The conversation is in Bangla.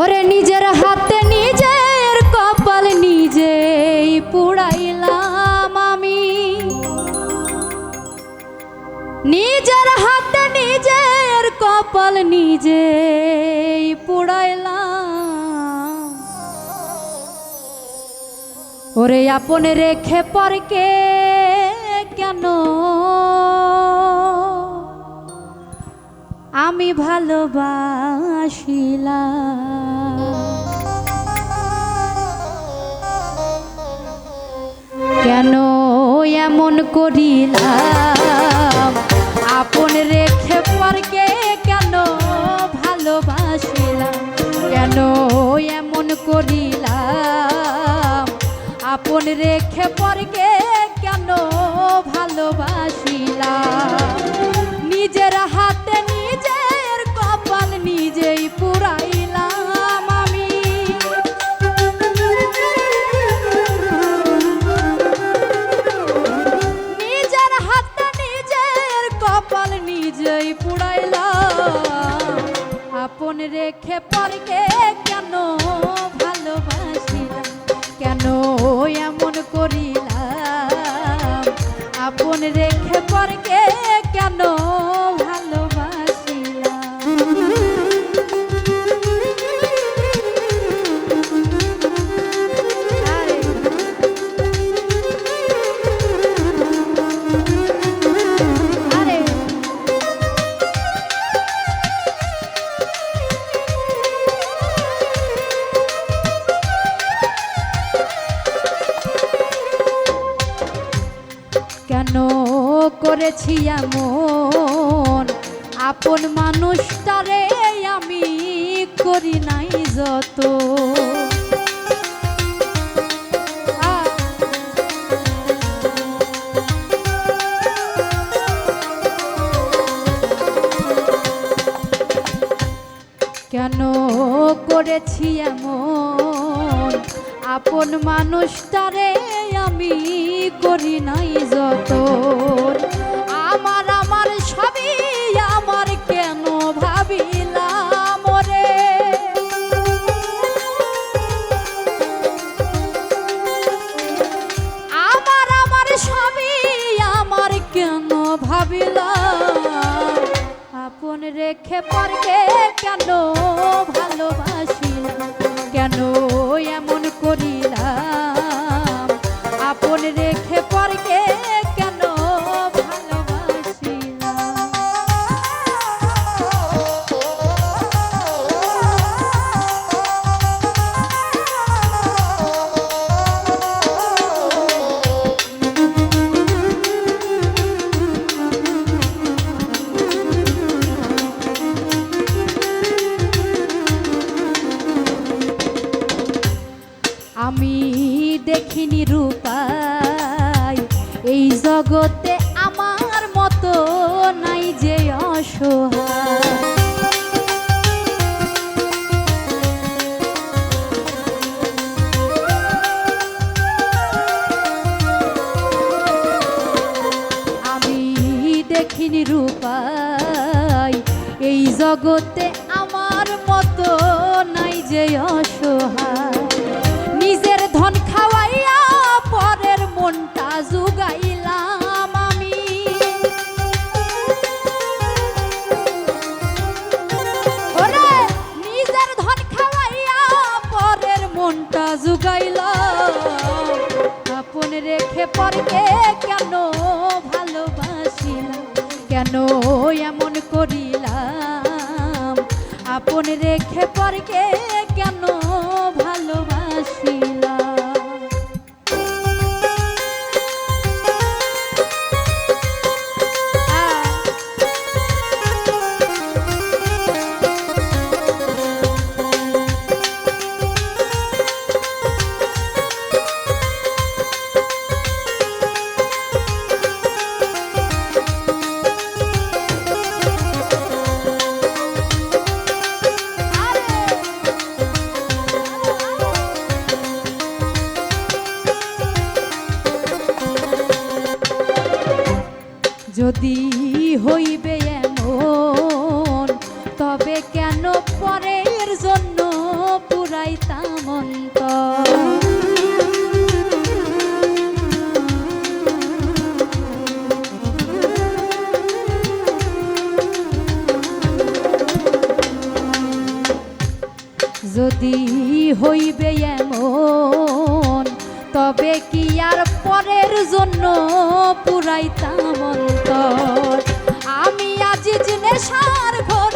ওরে নিজের হাতে নিজের কপাল নিজেই পুড়াইলাম আমি। নিজের হাতে নিজের কপাল নিজেই পুড়াইলাম। ওরে আপন রেখে পরকে কেন? আমি কেন এমন করিলাম? আপন রেখে পরকে কেন ভালোবাসিলাম? কেন এমন করিলাম? আপন রেখে পরকে কেন ভালোবাসিলাম? নিজের হাতে নিজের পরকে কেন করেছি এমন। আপন মানুষটারে আমি করি নাই যত কেন করেছি এমন? আপন মানুষটারে আমি করি নাই যত আমার আমার সবই আমার, কেন ভাবিলাম রে? আমার আমার সবই আমার, কেন ভাবিলাম? আপন রেখে পরকে কেন ভালোবাসিলাম? কেন এমন দেখিনি রূপাই। এই জগতে আমার মতো নাই যে অসহায়। আমি দেখিনি রূপাই। এই জগতে আমার মতো নাই যে অসহায়। পরকে কেন ভালোবাসিলাম কেন এমন করিলাম? আপন রেখে পরকে কেন যদি হইবে এমন তবে কেন পরের জন্য পুরাই তামন্ত যদি হইবে এমন তবে কি আর পরের জন্য পুরাইতাম অন্তর? আমি আজ জিনে সার ঘর